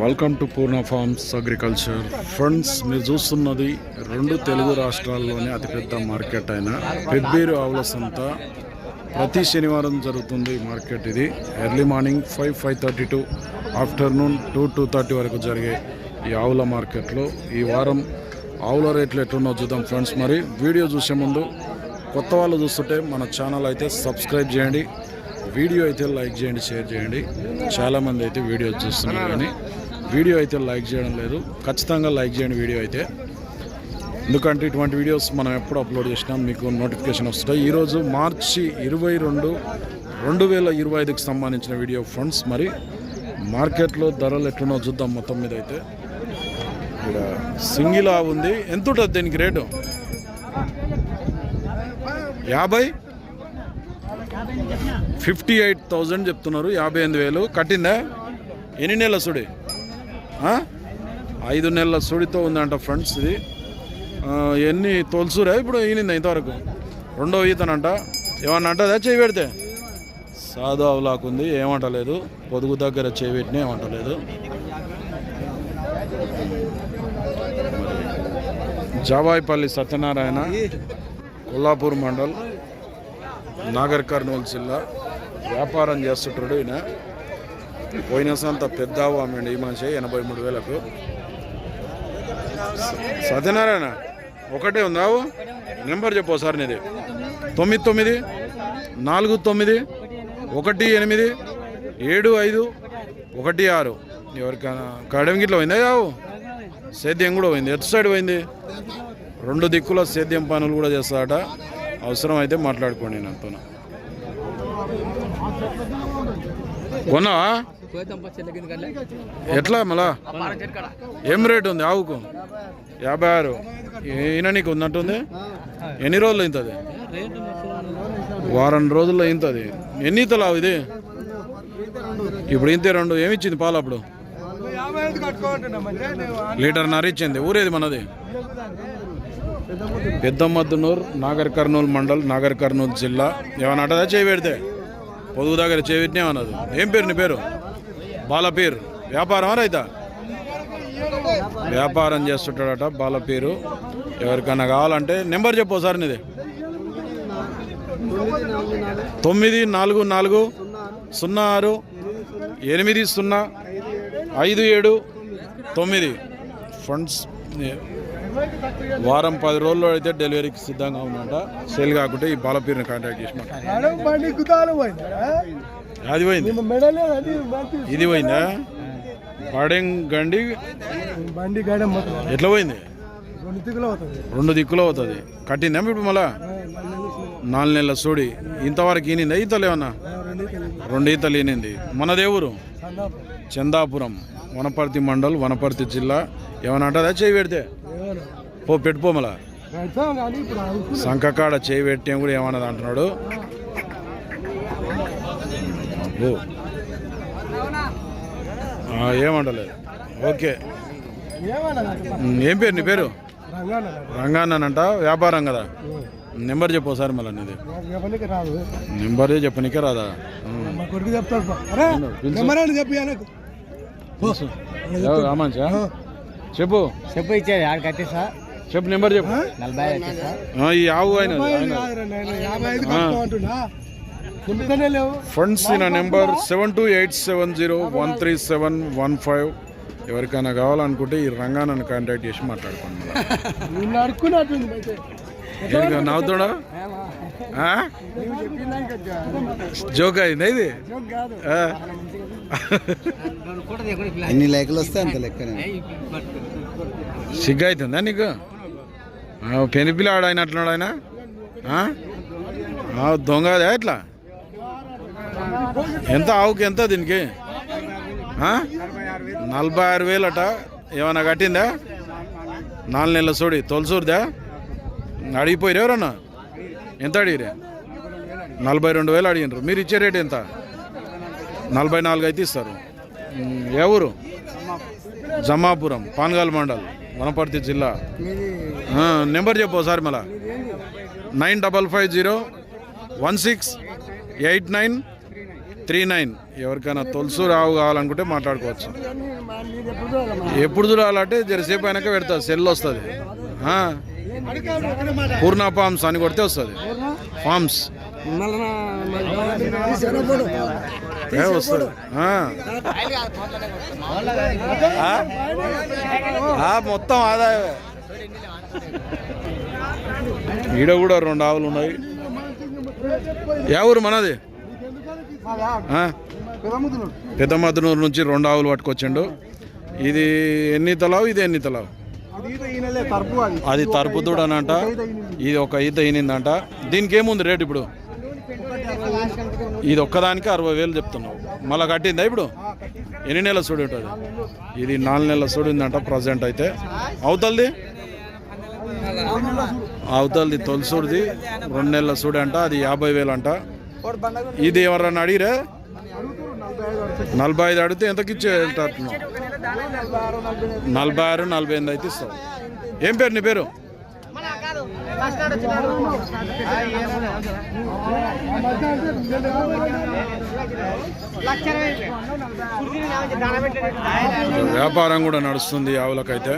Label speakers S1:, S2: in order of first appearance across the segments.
S1: Welcome to Purna farms agriculture friends మీరు చూస్తున్నది రెండు తెలుగు రాష్ట్రాల్లోనే అతిపెద్ద మార్కెట్ అయిన పెబ్బేరు ఆవుల సంత. ప్రతి శనివారం జరుగుతుంది మార్కెట్ ఇది. Early morning five five thirty to afternoon two two thirty వరకు జరిగే ఈ ఆవుల మార్కెట్లో ఈ వారం ఆవుల రేట్లు ఎట్లున్నో చూద్దాం ఫ్రెండ్స్. మరి వీడియో చూసే ముందు కొత్త వాళ్ళు చూస్తుంటే మన ఛానల్ అయితే సబ్స్క్రైబ్ చేయండి. వీడియో అయితే లైక్ చేయండి షేర్ చేయండి. చాలామంది అయితే వీడియో చూస్తున్నారు కానీ వీడియో అయితే లైక్ చేయడం లేదు. ఖచ్చితంగా లైక్ చేయండి వీడియో అయితే. ఎందుకంటే ఇటువంటి వీడియోస్ మనం ఎప్పుడు అప్లోడ్ చేసినా మీకు నోటిఫికేషన్ వస్తాయి ఈరోజు మార్చి ఇరవై రెండు రెండు వేల ఇరవై ఐదుకి సంబంధించిన వీడియో ఫ్రెండ్స్. మరి మార్కెట్లో ధరలు ఎట్లున్నో చూద్దాం మొత్తం మీద అయితే. ఇక్కడ సింగిల్ ఆవు ఉంది. ఎంత ఉంటుంది దీనికి రేటు? యాభై? ఫిఫ్టీ ఎయిట్ థౌజండ్ చెప్తున్నారు. యాభై ఎనిమిది వేలు. కట్టిందా? ఎన్ని నెలల సుడి? ఐదు నెలల సుడితో ఉందంట ఫ్రెండ్స్ ఇది. ఎన్ని తొలుసురా? ఇప్పుడు ఈనింది ఇంతవరకు? రెండో ఈతనంట. ఏమన్నా అంటదా? చేయి పెడితే. సాధు అవలాకుంది ఏమంటలేదు. పొదుగు దగ్గర చేయి పెట్టినా ఏమంటలేదు. జావాయిపల్లి సత్యనారాయణ కొల్లాపూర్ మండల్ నాగర్ కర్నూలు జిల్లా. వ్యాపారం చేస్తుంటాడు ఈయన. పోయిన సంత పెద్ద అమ్మండి ఈ మనిషి ఎనభై మూడు వేలకు. సత్యనారాయణ ఒకటే ఉందావు నెంబర్ చెప్పు సార్ నీది. తొమ్మిది తొమ్మిది నాలుగు తొమ్మిది ఒకటి ఎనిమిది ఏడు ఐదు ఒకటి ఆరు. ఎవరికైనా కడమి గిట్ల పోయిందా కావు సేద్యం కూడా పోయింది. ఎటు సైడ్ పోయింది? రెండు దిక్కుల సేద్యం పనులు కూడా చేస్తాడట. అవసరం అయితే మాట్లాడుకోండి నాతో కొన్నావా? ఎట్లా మళ్ళా? ఏం రేట్ ఉంది ఆవుకు? యాభై ఆరు. ఈయన నీకు ఉన్నట్టుంది ఎన్ని రోజులు అవుతుంది వారం రోజుల్లో ఇంతది. ఎన్ని ఆవు ఇది? ఇప్పుడు ఇంతే రెండు. ఏమి ఇచ్చింది పాలు అప్పుడు? లీటర్ నర ఇచ్చింది. ఊరేది మనది? పెద్దమ్మద్దునూరు నాగర్ కర్నూలు మండల్ నాగర్ కర్నూలు జిల్లా. ఏమన్నా అంటదా చేయి పెడితే? పొదుగు దగ్గర చేయి పెట్టినా అన్నది ఏం పేరు నీ పేరు? బాల పేరు వ్యాపారం రైతా? వ్యాపారం చేస్తుంటాడట బాల పేరు ఎవరికైనా కావాలంటే నెంబర్ చెప్పు సార్ నీది. తొమ్మిది నాలుగు నాలుగు సున్నా ఆరు ఎనిమిది సున్నా ఐదు ఏడు తొమ్మిది. ఫండ్స్ వారం పది రోజుల్లో అయితే డెలివరీకి సిద్ధంగా ఉందంట సేల్ కాకుంటే ఈ బాలపీరుని కాంటాక్ట్ చేసి అది పోయింది ఇది పోయిందా? బాడెం గండి?
S2: బండి
S1: ఎట్లా పోయింది?
S2: రెండు
S1: దిక్కులు అవుతుంది కట్టిందా ఇప్పుడు మళ్ళా? నాలుగు నెలల సోడి. ఇంతవరకు ఈనిందా? ఈతలు ఏమన్నా?
S2: రెండు
S1: ఈతలు ఈనింది. మన దేవురు?
S2: సన్నాపు
S1: చందాపురం. వనపర్తి మండల్ వనపర్తి జిల్లా. ఏమన్నా అంటదా చేయి పెడితే. పో పెట్టుకో మళ్ళా.
S2: పెడతాం కానీ ఇప్పుడు అనుకున్నాం
S1: సంకకాడ చేయి పెట్టాం కూడా ఏమన్నది అంటున్నాడు. ఏమంటలేదు. ఓకే. ఏం పేరు నీ పేరు?
S2: రంగాన
S1: రంగానంట వ్యాపారం కదా? నెంబర్ చెప్పు ఒకసారి మళ్ళీ నీది.
S2: నాకు చెప్పనికి రాదు
S1: నెంబర్ చెప్పనీకే రాదా?
S2: కొడుకు చెప్తాడు చెప్పి
S1: రామాంచా చెప్పు.
S3: చెప్పు ఇచ్చేది కట్టేసా?
S1: చెప్పు నెంబర్ చెప్పు.
S3: నలభై
S1: ఈ ఆవు ఆయన ఫండ్స్ నా number seven two eight seven zero one three seven one five ఎవరికైనా కావాలనుకుంటే ఈ రంగాన్ని కాంటాక్ట్ చేసి మాట్లాడుకోండి
S2: నిన్ను
S1: నవ్వుతాడా జోక్ అయిందా ఇది?
S3: ఎన్ని లైకులు వస్తే అంత లెక్క
S1: సిగ్గు అవుతుందా నీకు? ఆ, పెని పిల్లాడు అయినట్లున్నాడు ఆయన. ఆ? ఆ, దొంగ అదే ఎట్లా ఎంత ఆవుకి ఎంత దీనికి? నలభై ఆరు వేలు అట ఏమన్నా కట్టిందా? నాలుగు నెలల సోడి. తొలసూరిదా? అడిగిపోయారు ఎవరన్నా? ఎంత అడిగిరే నలభై రెండు వేలు అడిగినారు మీరు ఇచ్చే రేట్ ఎంత? నలభై నాలుగు అయితే ఇస్తారు. ఎవరు ఏ ఊరు? జమాపురం పాన్గాల్ మండల్ వనపర్తి జిల్లా. నెంబర్ చెప్పు ఒకసారి మళ్ళా. Nine double five zero one six eight nine three nine. ఎవరికైనా తొలుసు రావు కావాలనుకుంటే మాట్లాడుకోవచ్చు. ఎప్పుడు చూడాలంటే జరసేపు అయినాక పెడతా సెల్ వస్తుంది. పూర్ణ ఫామ్స్ అని కొడితే వస్తుంది. ఫార్మ్స్ వస్తుంది. ఆ. మొత్తం ఆదాయం ఈడ కూడా రెండు ఆవులు ఉన్నాయి. ఏ ఊరు మనది? ఆ? నుంచి రెండు ఆవులు పట్టుకొచ్చిండు. ఇది ఎన్ని తలావు? ఇది ఎన్ని తలావు?
S2: అది
S1: అది తరుపు దూడనంట. ఇది ఒక ఈత ఈనిందంట దీనికి ఏముంది రేట్ ఇప్పుడు? ఇది ఒక్కదానికి అరవై వేలు చెప్తున్నావు. మళ్ళీ కట్టిందా ఇప్పుడు? ఎన్ని నెలల సూడి ఉంటుంది ఇది నాలుగు నెలల సూడి ఉందంట ప్రజెంట్ అయితే. అవుతుంది అవతలది తొలిసూడిది రెండు నెలల సూడి అంట అది యాభై వేలు అంట ఇది ఎవరన్నా అడిగిరే నలభై ఐదు అడిగితే ఎంతకి ఇచ్చేటట్టున్నావు నలభై ఆరు నలభై ఎనిమిది అయితే ఇస్తావు ఏం పేరు నీ పేరు వ్యాపారం కూడా నడుస్తుంది ఆవులకైతే.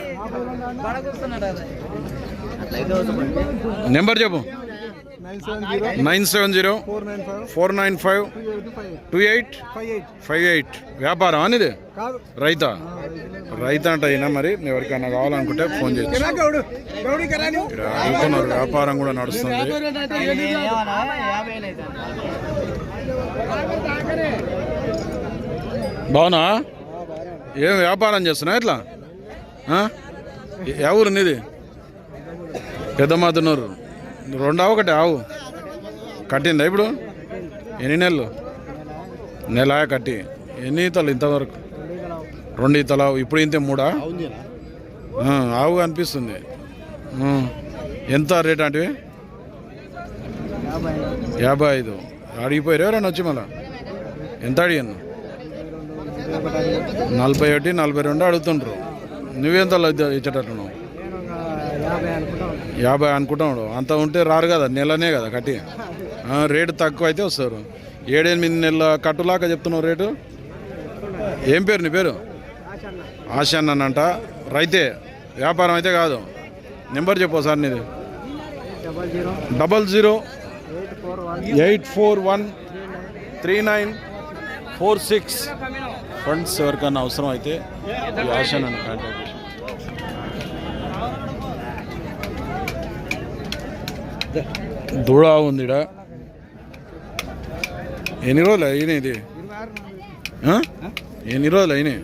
S1: నెంబర్ చెప్పు.
S2: Nine seven zero four nine five
S1: four nine five
S2: two eight five eight
S1: five eight వ్యాపారం అనేది
S2: కాదు.
S1: రైత? రైత. అంటే అయినా మరి ఎవరికైనా కావాలనుకుంటే ఫోన్ చేయొచ్చు. ఇక్కడ వ్యాపారం కూడా నడుస్తుంది. బావునా ఏం వ్యాపారం చేస్తున్నా ఎట్లా? ఊరు నీది? పెద్ద మద్దనూరు రెండా ఒకటి ఆవు. కట్టిందా ఇప్పుడు? ఎన్ని నెలలు? నెల కట్టి. ఎన్ని ఈతలు ఇంతవరకు? రెండు ఈతలు ఇప్పుడు ఇంతే మూడా? ఆవు అనిపిస్తుంది ఎంత రేట్ అంటే యాభై ఐదు. అడిగిపోయారు ఎవరైనా వచ్చి మళ్ళా? ఎంత అడిగాను నలభై ఒకటి నలభై రెండు అడుగుతుండ్రు. నువ్వెంత ఇచ్చేటట్టున్నావు యాభై అనుకుంటాడు అంత ఉంటే రారు కదా నెలనే కదా కట్టి. రేటు తక్కువ అయితే వస్తారు. ఏడెనిమిది నెలల కట్టులాగా చెప్తున్నావు రేటు. ఏం పేరు నీ పేరు? ఆశాన్ అంట రైతే వ్యాపారం అయితే కాదు. నెంబర్ చెప్పు సార్ నీది. Double zero eight four one three nine four six. Funds ఎవరికైనా అవసరం అయితే ఈ ఆశాన్ అని కాంటాక్ట్ దూడ ఉంది ఎన్ని రోజులు అయినాయి ఇది? ఎన్ని రోజులు అయినాయి?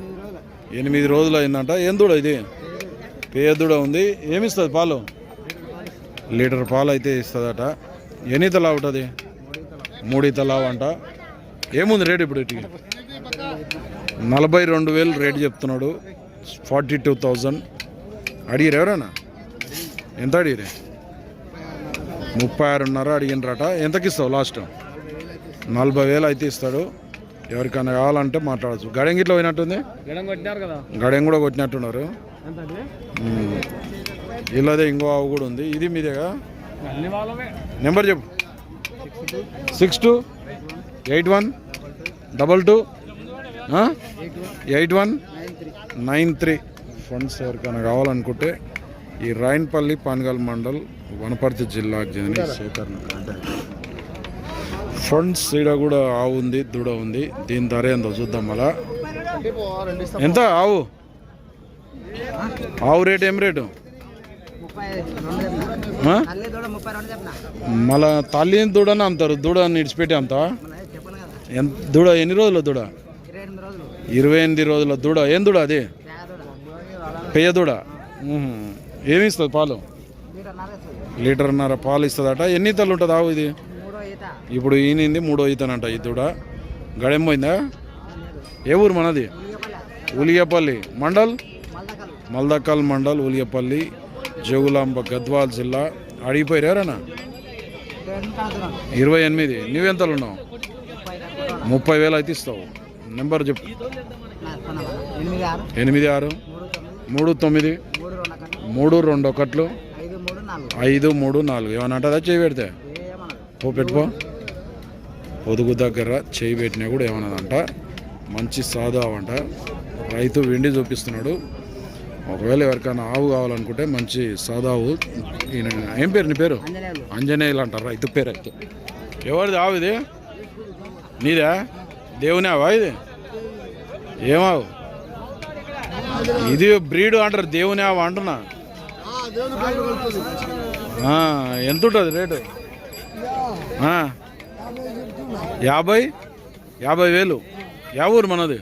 S1: ఎనిమిది రోజులు అయిందంట. ఏం దూడ ఇది? పేదూడ ఉంది. ఏమి ఇస్తుంది పాలు? లీటర్ పాలు అయితే ఇస్తుందట. ఎన్ని తలా ఉంటుంది? మూడు తలావు అంట. ఏముంది రేట్ ఇప్పుడు ఇటు నలభై రెండు వేలు రేట్ చెప్తున్నాడు. Forty two thousand. అడిగిరు ఎవరైనా? ఎంత అడిగిరే? ముప్పై ఆరున్నర అడిగినరట ఎంతకి ఇస్తావు లాస్ట్? నలభై వేలు అయితే ఇస్తాడు. ఎవరికైనా కావాలంటే మాట్లాడచ్చు. గడెం గిట్ల పోయినట్టుంది?
S3: గడం
S1: కూడా కొట్టినట్టున్నారు. ఇలాదే ఇంకో ఆవు కూడా ఉంది. ఇది మీదేగా? నెంబర్ చెప్పు. Six two. Eight one. Double two. Eight one. Nine three. Funds ఎవరికైనా కావాలనుకుంటే ఈ రాయన్పల్లి పాన్గల్ మండల్ వనపర్తి జిల్లాకు చెందిన సేకరణ ఫండ్స్ ఈడ కూడా ఆవు ఉంది దూడ ఉంది. దీని ధర ఎంతో చూద్దాం మళ్ళా. ఎంత ఆవు? ఆవు రేట్ ఏం రేటు? మళ్ళా తల్లి దూడని అమ్ముతారు దూడ ఇడిచిపెట్టి అమ్ముతావా ఎంత దూడ ఎన్ని రోజుల దూడ? ఇరవై ఎనిమిది రోజుల దూడ. ఏం దూడ అది? పెయ్య దూడ. ఏమి ఇస్తుంది పాలు? లీటర్న్నర పాలు ఇస్తుందట. ఎన్ని తల్లు ఉంటుంది ఆవు ఇది? ఇప్పుడు ఈనింది మూడో ఈతనంట ఈ దూడ. గడెం పోయిందా? ఏ ఊరు మనది? ఉలియపల్లి. మండల్? మల్దకల్ మండల్ ఉలియపల్లి జగులాంబ గద్వాల్ జిల్లా. అడిగిపోయారేనా ఇరవై ఎనిమిది. నువ్వెంతలు ఉన్నావు? ముప్పై వేలు అయితే ఇస్తావు. నెంబర్ చెప్పు.
S4: ఎనిమిది ఆరు.
S1: మూడు తొమ్మిది.
S4: మూడు రెండు
S1: ఒకట్లు.
S4: ఐదు మూడు నాలుగు.
S1: ఏమన్నా అంటుందా చేయి పెడితే? పో పెట్టుకో. పొదుగు దగ్గర చేయి పెట్టినా కూడా ఏమన్నదంట మంచి సాధు అవంట రైతు వెండి చూపిస్తున్నాడు. ఒకవేళ ఎవరికైనా ఆవు కావాలనుకుంటే మంచి సాదావు ఈయన ఏం పేరు? నీ పేరు?
S4: అంజనేయులు.
S1: ఆంజనేయులు అంటారు. రైతు పేరు అయితే. ఎవరిది ఆవు ఇది? నీదా? దేవుని ఆవా ఇది? ఏమావు ఇది బ్రీడ్ అంటారు. దేవుని ఆవు అంటున్నా. ఎంత ఉంటుంది రేటు? యాభై యాభై వేలు. యా ఊరు మనది?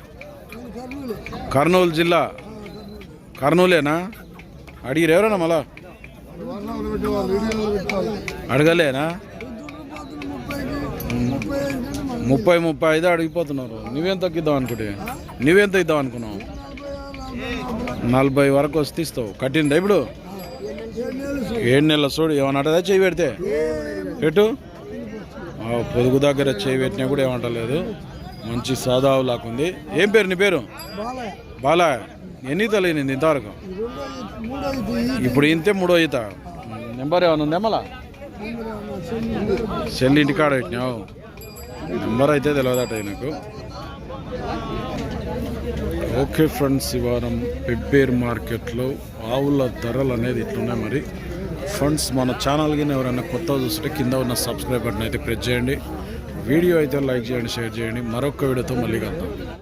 S1: కర్నూలు జిల్లా. కర్నూలేనా? అడిగిరు ఎవరన్నా మళ్ళా? అడగలేనా? ముప్పై ముప్పై ఐదు అడిగిపోతున్నారు. నువ్వేం తగ్గిద్దాం అనుకుంటే? నువ్వేం తగ్గిద్దాం అనుకున్నావు? నలభై వరకు వస్తే ఇస్తావు. కట్టిందా ఇప్పుడు? ఏడు నెలల చూడు ఏమన్నా అంటదా చేయి పెడితే? పెట్టు. పొదుగు దగ్గర చేయి పెట్టినా కూడా ఏమంటలేదు. మంచి సాదావు లాకుంది ఏం పేరు నీ పేరు? బాలా ఎన్ని తెలియనింది ఇంతవరకు? ఇప్పుడు ఇంతే మూడో ఈత. నెంబర్ ఏమైనా ఉందా మళ్ళా? సెల్ ఇంటికాడ పెట్టినావు. నెంబర్ అయితే తెలియదట నాకు ఓకే ఫ్రెండ్స్ ఈ వారం పెబ్బేర్ మార్కెట్లో ఆవుల ధరలు అనేది ఇట్లున్నాయి మరి. ఫ్రెండ్స్ మన ఛానల్ ఎవరైనా కొత్త చూస్తే కింద ఉన్న సబ్స్క్రైబ్ బటన్ అయితే ప్రెస్ చేయండి. వీడియో అయితే లైక్ చేయండి షేర్ చేయండి. మరొక వీడియోతో మళ్ళీ కలుద్దాం.